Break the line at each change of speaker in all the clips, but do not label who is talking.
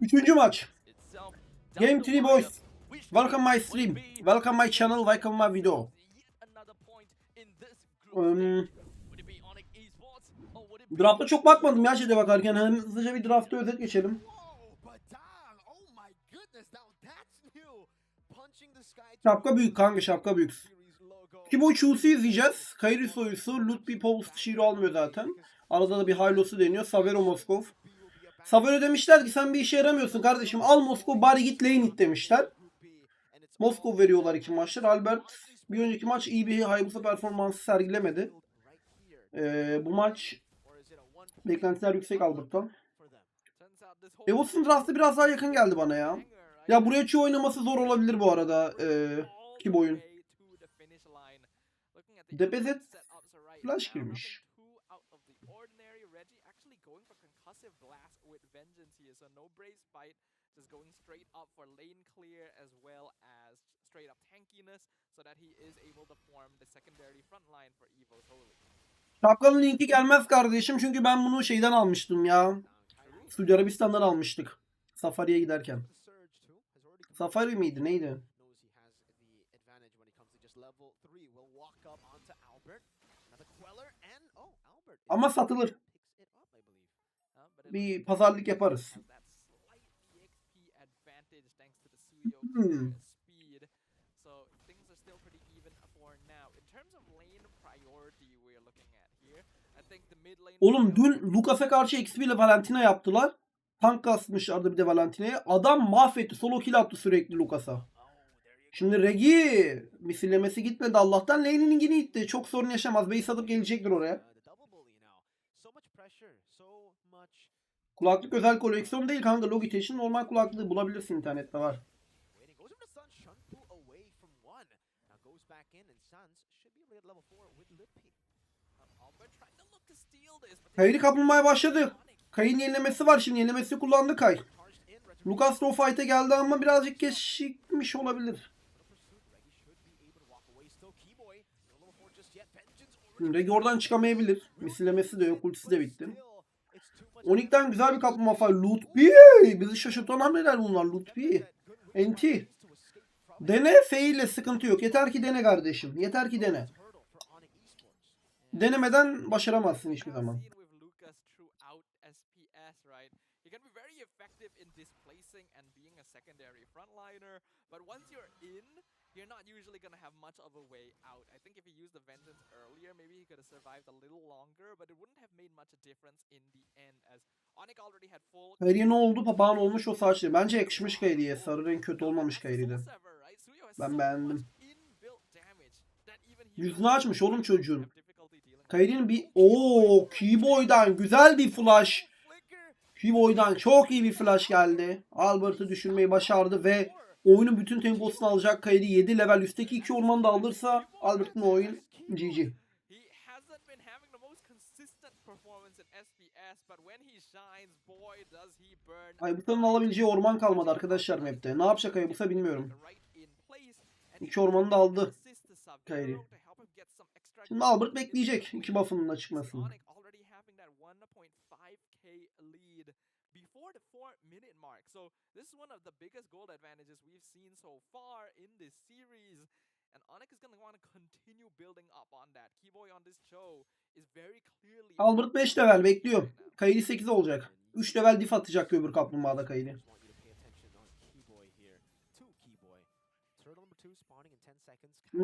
Üçüncü maç. Game 3 boys. Welcome my stream. Welcome my channel. Welcome my video. Um, Draft'a çok bakmadım ya şeyde bakarken. Hem hızlıca bir draft'a özet geçelim. Şapka büyük kanka şapka büyük. Ki bu Chus'u izleyeceğiz. Kairi soyusu. Ludwig Post şiiri almıyor zaten. Arada da bir Hylo'su deniyor. Savero Moskov. Savero demişler ki sen bir işe yaramıyorsun kardeşim. Al Moskov bari git lane it demişler. Moskov veriyorlar iki maçlar. Albert bir önceki maç iyi bir Hayabusa performansı sergilemedi. Ee, bu maç beklentiler yüksek Albert'tan. Evos'un draftı biraz daha yakın geldi bana ya. Ya buraya çoğu oynaması zor olabilir bu arada. Ee, ki boyun. DPZ flash girmiş.
Just going straight up for lane clear as well as straight up tankiness so that he is able to form the secondary front line for Evo Holy.
Şapkanın linki gelmez kardeşim çünkü ben bunu şeyden almıştım ya. Suudi Arabistan'dan almıştık. Safari'ye giderken. Safari miydi neydi? Ama satılır. Bir pazarlık yaparız. Hmm. Oğlum dün Lucas'a karşı XP ile Valentina yaptılar. Tank kasmışlardı bir de Valentina'ya. Adam mahvetti. Solo kill attı sürekli Lucas'a. Şimdi Regi misillemesi gitmedi Allah'tan. Lane'in yine gitti. Çok sorun yaşamaz. Base atıp gelecektir oraya. Kulaklık özel koleksiyon değil kanka. Logitech'in normal kulaklığı bulabilirsin internette var. Kayri kapılmaya başladı. Kay'ın yenilemesi var şimdi. Yenilemesi kullandı Kay. Lucas da o fight'e geldi ama birazcık geçmiş olabilir. Regi oradan çıkamayabilir. Misillemesi de yok. Ultisi de bitti. Onik'ten güzel bir kaplama var. Lutfi. Bizi şaşırtan hamleler bunlar. Lutfi. Enti. Dene F ile sıkıntı yok. Yeter ki dene kardeşim. Yeter ki dene. Denemeden başaramazsın hiçbir zaman.
You're not usually gonna have much of a way out. I think if he used the vengeance earlier, maybe he could have survived a little longer, but it wouldn't have made much a difference in the end as Onyx already had full
Kayri'ye ne oldu? Papağan olmuş o saçlı. Bence yakışmış Kayri'ye. Sarı renk kötü olmamış Kayri'de. Ben beğendim. Yüzünü açmış oğlum çocuğun. Kayri'nin bir... Oo, Keyboy'dan güzel bir flash. Keyboy'dan çok iyi bir flash geldi. Albert'ı düşürmeyi başardı ve oyunun bütün temposunu alacak Kayri 7 level üstteki iki ormanı da alırsa Albert'ın oyun GG. Haybuta'nın alabileceği orman kalmadı arkadaşlar map'te. Ne yapacak Haybuta bilmiyorum. İki ormanı da aldı Kayri. Şimdi Albert bekleyecek iki buff'ının çıkmasını. minute mark. So this is one of the biggest gold advantages we've seen so far in this series. And Onyx is gonna want to continue building up on that. Keyboy on this show is very clearly... Albert 5 level bekliyor. Kayri 8 olacak. 3 level diff atacak öbür kaplumbağada Kayri.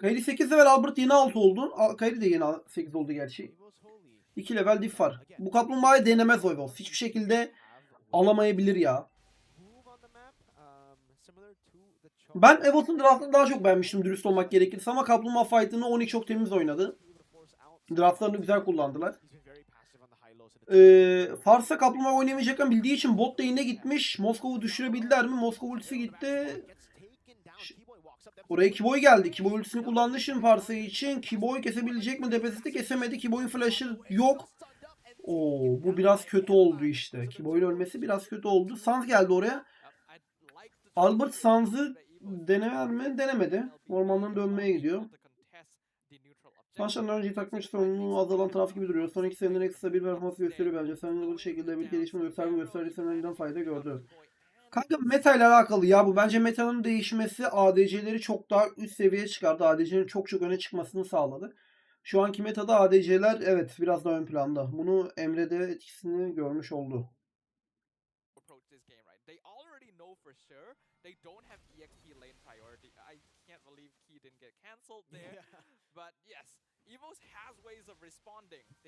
Kayri 8 level Albert yeni 6 oldu. Kayri de yeni 8 oldu gerçi. 2 level diff var. Bu kaplumbağayı denemez Oyvos. Hiçbir şekilde alamayabilir ya. Ben Evos'un draftını daha çok beğenmiştim dürüst olmak gerekirse ama Kaplumbağa fight'ını Oni çok temiz oynadı. Draftlarını güzel kullandılar. Ee, Fars'a Kaplumbağa oynayamayacakken bildiği için bot lane'e gitmiş. Moskova'yı düşürebildiler mi? Moskova ultisi gitti. Oraya Kiboy geldi. Kiboy ultisini kullandı şimdi Farsa için. Kiboy kesebilecek mi? Depesiti kesemedi. Kiboy'un flash'ı yok. Oo, bu biraz kötü oldu işte. Kiboy'un ölmesi biraz kötü oldu. Sans geldi oraya. Albert Sans'ı dener mi? Denemedi. Ormanların dönmeye gidiyor. Maçtan önce takmış sorumluluğu azalan taraf gibi duruyor. Son iki seneden ekstra bir performans gösteriyor bence. Sen bu şekilde bir gelişme gösterme gösterdi. Sen önceden fayda gördü. Kanka meta ile alakalı ya bu. Bence metanın değişmesi ADC'leri çok daha üst seviyeye çıkardı. ADC'nin çok çok öne çıkmasını sağladı. Şu anki metada ADC'ler evet biraz daha ön planda. Bunu Emre'de etkisini görmüş oldu.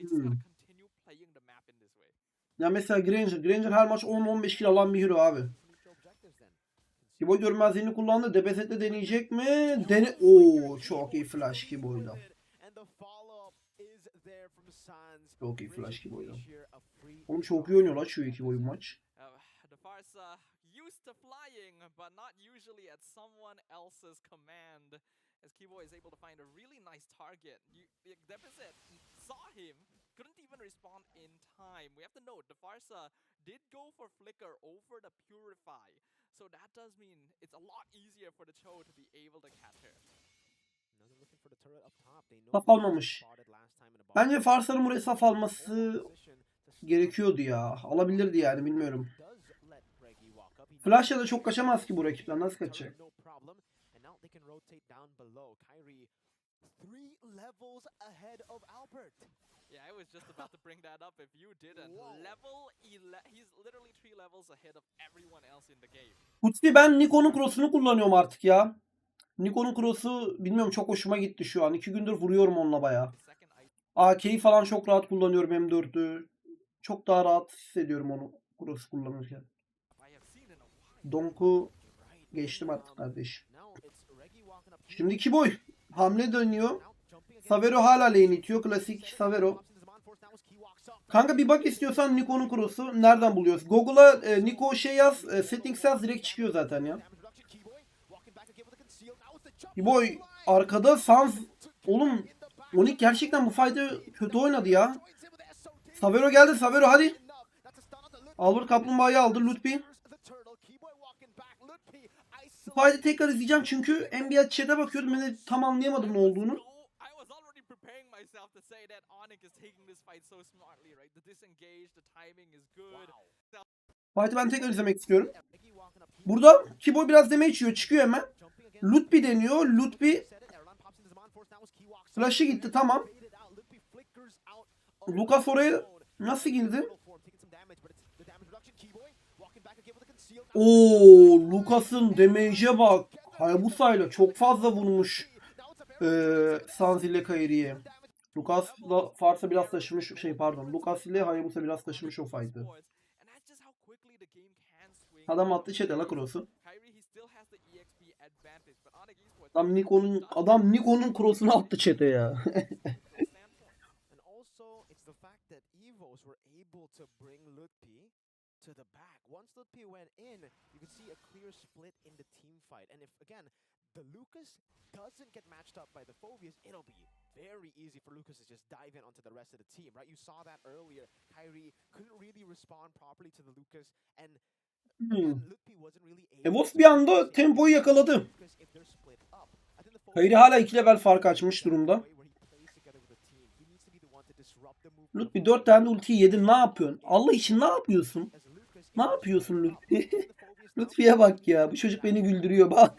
this way.
Ya mesela Granger. Granger her maç 10-15 kill alan bir hero abi. Kiboy görmezliğini kullandı. DPS'de deneyecek mi? Dene Oo çok iyi flash Kiboy'da. Çok iyi flash Kiboy'da. Oğlum çok iyi oynuyor lan şu iki boy maç.
Used to flying, but not usually at someone else's command. As Kibo is able to find a really nice target. You, the deficit saw him, couldn't even respond in time. We have to note the Farsa did go for Flicker over the Purify. So that does mean it's a lot easier for the Cho to be able to catch her.
Saf almamış. Bence Farsa'nın buraya saf alması gerekiyordu ya. Alabilirdi yani bilmiyorum. Flash'la da çok kaçamaz ki bu rakipten. Nasıl kaçacak?
Yeah, I was just about to bring that up if you didn't.
Whoa.
Level 11, he's literally three levels ahead of everyone else in the game.
Kutsi ben Nikon'un cross'unu kullanıyorum artık ya. Nikon'un cross'u bilmiyorum çok hoşuma gitti şu an. İki gündür vuruyorum onunla
item
AK'yi falan çok rahat kullanıyorum M4'ü. Çok daha rahat hissediyorum onu cross kullanırken. Donk'u geçtim artık kardeşim. Şimdi iki boy. Hamle dönüyor. Savero hala lane itiyor. Klasik Savero. Kanka bir bak istiyorsan Niko'nun cross'u nereden buluyoruz? Google'a e, Niko şey yaz, e, settings yaz direkt çıkıyor zaten ya. Boy arkada Sans oğlum Onik gerçekten bu fight'ı kötü oynadı ya. Savero geldi Savero hadi. Albert Kaplumbağa'yı aldı Lutfi. Bu fight'ı tekrar izleyeceğim çünkü NBA chat'e bakıyordum ben de tam anlayamadım ne olduğunu.
No, I was already preparing myself to say that Onyx is taking this fight so smartly, right? The disengage, the timing is good.
Fight'ı ben tekrar izlemek istiyorum. Burada Kibo biraz damage yiyor çıkıyor hemen. Lutfi deniyor. Lutfi flash'ı gitti tamam. Lucas oraya nasıl girdi? Oo, Lucas'ın damage'e bak. Hayabusa'yla çok fazla vurmuş eee Sans ile Kairi'ye. Lucas'la Farsa biraz taşımış şey pardon. Lucas ile Hayabusa biraz taşımış o fight'ı.
The.
Adam attı chat'e la cross'u.
The
Adam Niko'nun adam Niko'nun cross'unu attı chat'e ya.
the to the back. Once Lutpi went in, you could see a clear split in the team fight. And if, again, the Lucas doesn't get matched up by the Phobias, it'll be very easy for Lucas to just dive in onto the rest of the team, right? You saw that earlier. Kyrie couldn't really respond properly to the Lucas, and
Hmm. Evos
to
bir anda tempoyu yakaladı.
Lucas if they're split up. I think the
Kairi
Phobias
hala 2 level fark açmış durumda. Lutfi 4 tane ulti yedin ne yapıyorsun? Allah için ne yapıyorsun? Ne yapıyorsun Lutfi? Lutfi'ye bak ya bu çocuk beni güldürüyor bak.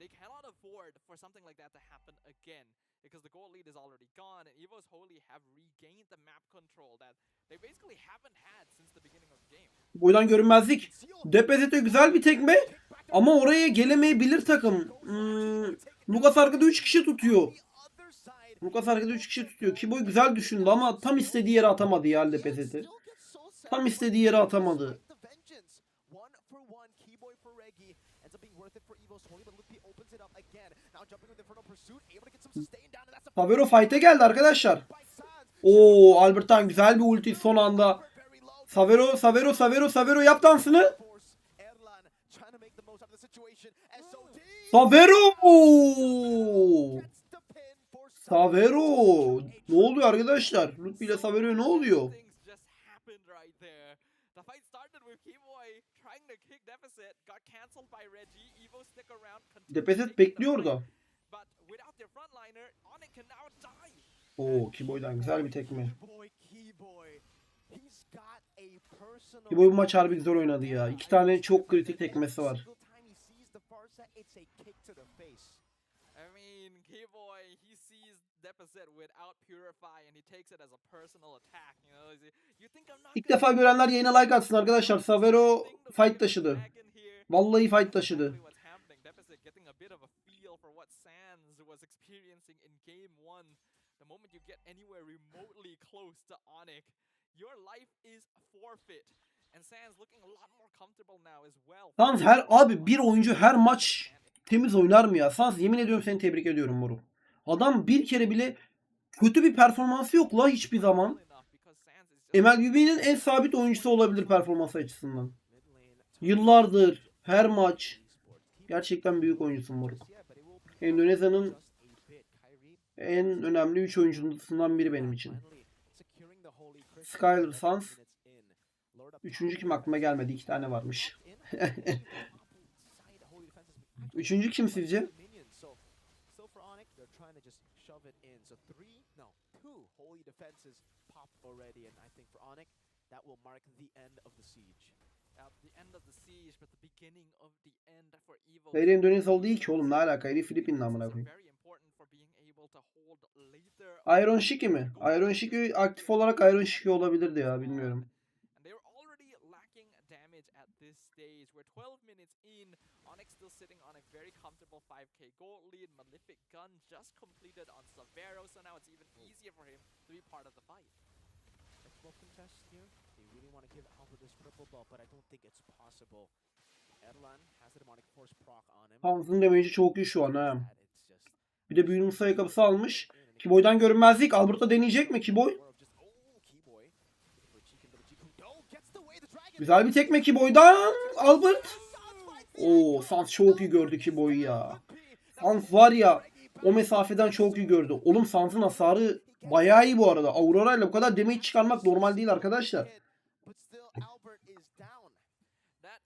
They cannot afford for something like that to happen again because the goal lead is already gone and Evo's Holy have regained the map control that they basically haven't had since the beginning of the game.
Boydan görünmezlik. DPZ'de güzel bir tekme ama oraya gelemeyebilir takım. Hmm, Lucas arkada 3 kişi tutuyor. Lucas arkada 3 kişi tutuyor. Kiboy güzel düşündü ama tam istediği yere atamadı ya DPZ'de. Tam istediği yere atamadı. Favero fight'e geldi arkadaşlar. Oo Albert'tan güzel bir ulti son anda. Savero, Savero, Savero, Savero yap dansını. Savero! Savero. Ne oluyor arkadaşlar? Lutfi ile Savero'ya ne oluyor?
Things just happened
Oo Kiboy'dan güzel bir tekme. Kiboy bu maç harbi güzel oynadı ya. İki tane çok kritik tekmesi var.
Single time he sees the Farsa, it's a kick to the face.
I mean, Keyboy, he sees deficit without Purify and he takes it as a personal attack. You know, Is it- you think I'm not
İlk defa görenler yayına like atsın arkadaşlar. Savero fight taşıdı. Vallahi fight taşıdı.
Deficit getting a bit of a feel for what Sands was experiencing in game one. The moment you get anywhere remotely close to Onyx, your life is forfeit. And Sands looking a lot more comfortable now as well.
Sans her abi bir oyuncu her maç temiz oynar mı ya? Sans yemin ediyorum seni tebrik ediyorum Moru. Adam bir kere bile kötü bir performansı yok la hiçbir zaman. MLB'nin en sabit oyuncusu olabilir performans açısından. Yıllardır her maç gerçekten büyük oyuncusun Moruk. Endonezya'nın en önemli 3 oyuncusundan biri benim için. Skyler Sans. Üçüncü kim aklıma gelmedi. iki tane varmış. Üçüncü kim sizce? Hayır Endonezyalı değil ki oğlum ne alaka? Herif Filipinli amına koyayım. Iron Shiki mi? Iron Shiki aktif olarak Iron Shiki olabilirdi ya bilmiyorum.
And they were already lacking damage at this stage. We're 12 minutes in. Onyx still sitting on a very comfortable 5k gold lead. Malefic Gun just completed on Savero, so now it's even easier for him to be part of the fight.
Triple contest here. They really want to give Albert this triple belt, but I don't think it's possible. Erlan has the demonic force proc on him.
Hans'ın damage'i çok iyi şu an ha. Bir de büyünün ayakkabısı almış. Kiboy'dan görünmezlik. Albert'a deneyecek mi Kiboy?
oh.
Güzel bir tekme Kiboy'dan. Albert. Oo. Sans çok iyi gördü Kiboy'u ya. Sans var ya o mesafeden çok iyi gördü. Oğlum Sans'ın hasarı bayağı iyi bu arada. Aurora ile bu kadar damage çıkarmak normal değil arkadaşlar.
But still, Albert is down.
That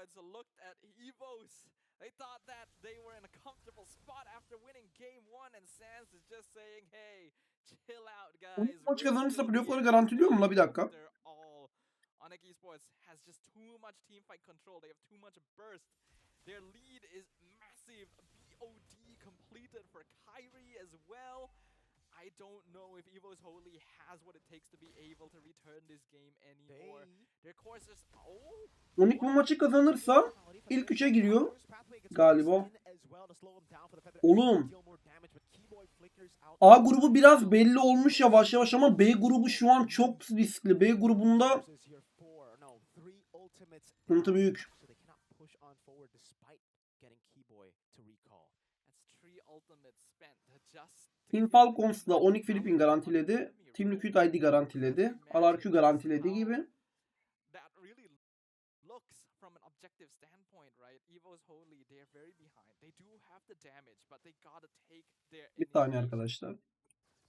Esports looked at Evos. They thought that they were in a comfortable spot after winning game one, and Sans is just saying, "Hey, chill out, guys."
Bu maç
We're
kazanırsa
still
playoff'ları
here
garantiliyor la bir dakika?
after all." Onyx Esports has just too much team fight control. They have too much burst. Their lead is massive. BOD completed for Kyrie as well. I don't know if Evo's Holy has what it takes to be able to return this game anymore. Their course is oh
Onik bu maçı kazanırsa ilk üçe giriyor galiba. Oğlum. A grubu biraz belli olmuş yavaş yavaş ama B grubu şu an çok riskli. B grubunda sıkıntı büyük. Team Falcons da Onyx Philippine garantiledi. Team Liquid ID garantiledi. RRQ garantilediği gibi.
that really looks from an objective standpoint, right? Evo's Holy, they are very behind. They do have the damage, but they gotta take their
Bir saniye arkadaşlar.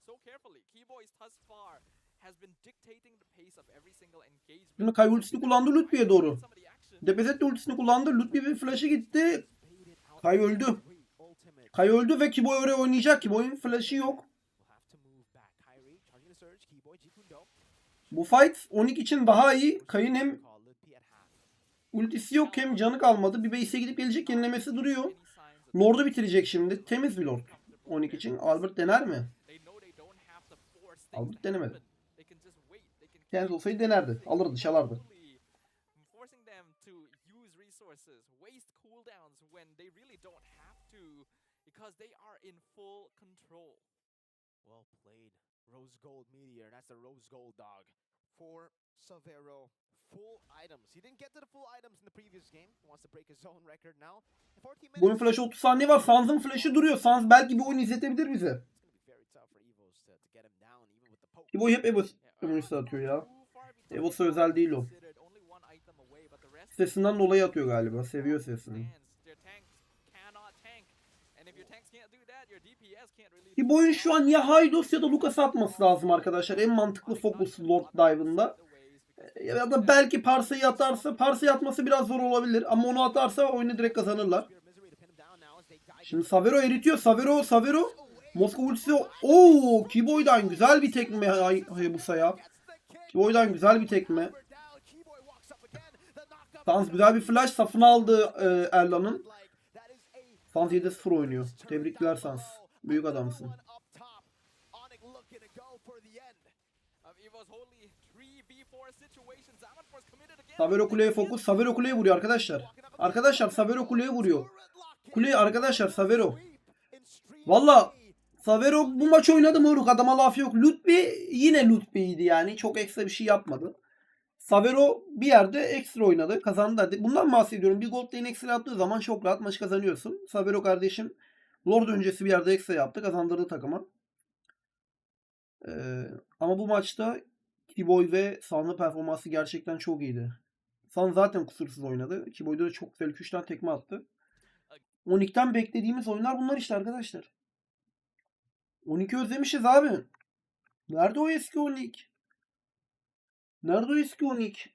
so carefully. Keyboys thus far has been dictating the pace of every single engagement.
Şimdi Kay ultisini kullandı Lutfi'ye doğru. Depezet de ultisini kullandı. Lutfi bir flash'ı gitti. Kay öldü. Kay öldü ve Kiboy oraya oynayacak. Kiboy'un flash'ı yok. Bu fight Onyx için daha iyi. Kay'ın hem ultisi yok hem canı kalmadı. Bir base'e gidip gelecek yenilemesi duruyor. Lord'u bitirecek şimdi. Temiz bir Lord. Onyx için. Albert dener mi? Albert denemedi.
happen. They can just wait. They can
Kendi
keep
olsaydı denerdi. Alırdı, çalardı.
To because they are in full control.
Well played. Rose Gold Meteor. That's the Rose Gold dog. For Savero, full items. He didn't get to the full items in the previous game. He wants to break his own record now. 14
Bunun flash'ı 30 saniye var. Sans'ın flash'ı duruyor. Sans belki bir oyun izletebilir bize.
It's gonna be very tough for Evos to, to get him down even with the poke.
Ki bu hep Evos
Yeah,
ömrüsü atıyor ya. Evos'a özel değil o. Sesinden dolayı atıyor galiba. Seviyor sesini.
Much.
şu an ya Haydos ya da Lucas atması lazım arkadaşlar. En mantıklı fokus Lord Dive'ında. Ya da belki Parsa'yı atarsa, Parsa'yı atması biraz zor olabilir. Ama onu atarsa oyunu direkt kazanırlar. Şimdi Savero eritiyor. Savero, Savero. Moskova ultisi. Oo, Kiboy'dan güzel bir tekme Hay- Hayabusa ya. Kiboy'dan güzel bir tekme. Sans güzel bir flash safını aldı e, Erlan'ın. Sans 7-0 oynuyor. Tebrikler Sans. Büyük adamsın.
Of Evo's holy 3v4 situation. Zamanforce committed again.
Savero kuleye fokus. Savero kuleye vuruyor arkadaşlar. Arkadaşlar Savero kuleye vuruyor. Kuleye arkadaşlar Savero. Valla Savero bu maç oynadı moruk adama laf yok. Lutfi yine Lutfi'ydi yani. Çok ekstra bir şey yapmadı. Savero bir yerde ekstra oynadı. Kazandı. Bundan bahsediyorum. Bir gold lane ekstra yaptığı zaman çok rahat maç kazanıyorsun. Savero kardeşim Lord öncesi bir yerde ekstra yaptı. Kazandırdı takıma. Ee, ama bu maçta Kiboy ve San'ın performansı gerçekten çok iyiydi. San zaten kusursuz oynadı. Kiboy'da da çok güzel 2-3 tane tekme attı. 12'den beklediğimiz oyunlar bunlar işte arkadaşlar. 12 özlemişiz abi. Nerede o eski 12? Nerede o eski 12?